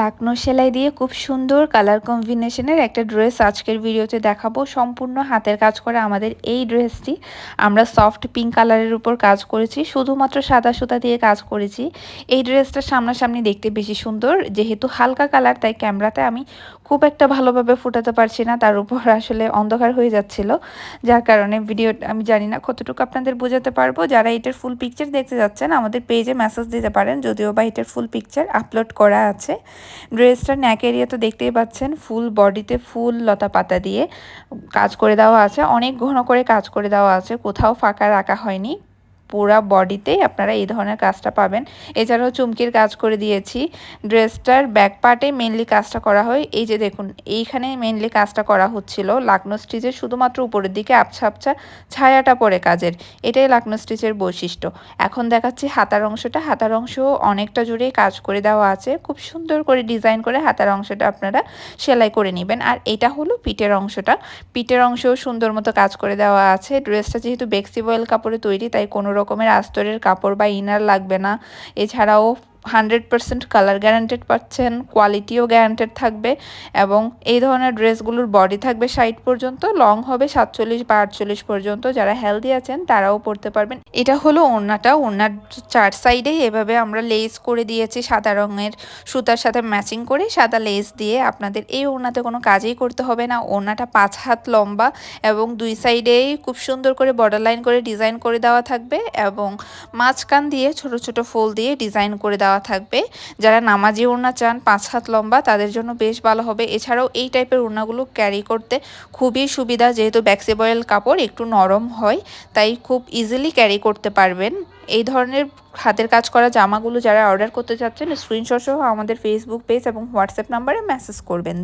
লাকনো সেলাই দিয়ে খুব সুন্দর কালার কম্বিনেশনের একটা ড্রেস আজকের ভিডিওতে দেখাবো। সম্পূর্ণ হাতের কাজ করা আমাদের এই ড্রেসটি আমরা সফট পিঙ্ক কালারের উপর কাজ করেছি, শুধুমাত্র সাদা সুতা দিয়ে কাজ করেছি। এই ড্রেসটা সামনাসামনি দেখতে বেশি সুন্দর, যেহেতু হালকা কালার তাই ক্যামেরাতে আমি খুব একটা ভালোভাবে ফুটাতে পারছি না, তার উপর আসলে অন্ধকার হয়ে যাচ্ছিল। যার কারণে ভিডিও আমি জানি না কতটুকু আপনাদের বোঝাতে পারব। যারা এটার ফুল পিকচার দেখতে যাচ্ছেন, আমাদের পেজে মেসেজ দিতে পারেন, যদিও বা এটার ফুল পিকচার আপলোড করা আছে। ড্রেসটার ন্যাক এরিয়া তো দেখতেই পাচ্ছেন ফুল বডিতে ফুল লতা পাতা দিয়ে কাজ করে দেওয়া আছে। অনেক ঘন করে কাজ করে দেওয়া আছে, কোথাও ফাঁকা রাখা হয়নি। পুরা বডিতেই আপনারা এই ধরনের কাজটা পাবেন। এছাড়াও চুমকির কাজ করে দিয়েছি। ড্রেসটার ব্যাক পার্টে মেনলি কাজটা করা হয়। এই যে দেখুন, এইখানে মেনলি কাজটা করা হচ্ছিল লাকনো স্টিচের শুধুমাত্র উপরের দিকে আবছা আবছা ছায়াটা পড়ে কাজের। এটাই লাকনো স্টিচের বৈশিষ্ট্য। এখন দেখাচ্ছি হাতার অংশটা। হাতার অংশ অনেকটা জুড়ে কাজ করে দেওয়া আছে। খুব সুন্দর করে ডিজাইন করে হাতার অংশটা আপনারা সেলাই করে নেবেন। আর এটা হলো পিঠের অংশটা। পিঠের অংশও সুন্দর মতো কাজ করে দেওয়া আছে। ড্রেসটা যেহেতু বেক্সিবয়েল কাপড়ে তৈরি, তাই কোনো রকমের আস্তরের কাপড় বা ইনার লাগবে না। এছাড়াও হান্ড্রেড পারসেন্ট কালার গ্যারান্টেড পাচ্ছেন কোয়ালিটিও গ্যারান্টেড থাকবে এবং এই ধরনের ড্রেসগুলোর বডি থাকবে ষাট পর্যন্ত লং হবে সাতচল্লিশ বা আটচল্লিশ পর্যন্ত। যারা হেলদি আছেন, তারাও পরতে পারবেন। এটা হলো ওড়নাটা। ওড়নার চার সাইডেই এভাবে আমরা লেস করে দিয়েছি সাদা রঙের সুতার সাথে ম্যাচিং করে, সাদা লেস দিয়ে আপনাদের এই ওড়নাতে কোনো কাজই করতে হবে না। ওড়নাটা পাঁচ হাত লম্বা এবং দুই সাইডেই খুব সুন্দর করে বর্ডার লাইন করে ডিজাইন করে দেওয়া থাকবে এবং মাঝখান দিয়ে ছোট ছোট ফুল দিয়ে ডিজাইন করে দেওয়া দেওয়া থাকবে। যারা নামাজি ওড়না চান, পাঁচ হাত লম্বা, তাদের জন্য বেশ ভালো হবে। এছাড়াও এই টাইপের ওড়নাগুলো ক্যারি করতে খুবই সুবিধা, যেহেতু ব্যাক্সিবয়েল কাপড় একটু নরম হয়, তাই খুব ইজিলি ক্যারি করতে পারবেন। এই ধরনের হাতের কাজ করা জামাগুলো যারা অর্ডার করতে চাচ্ছেন স্ক্রিনশট সহ আমাদের ফেসবুক পেজ এবং হোয়াটসঅ্যাপ নাম্বারে মেসেজ করবেন।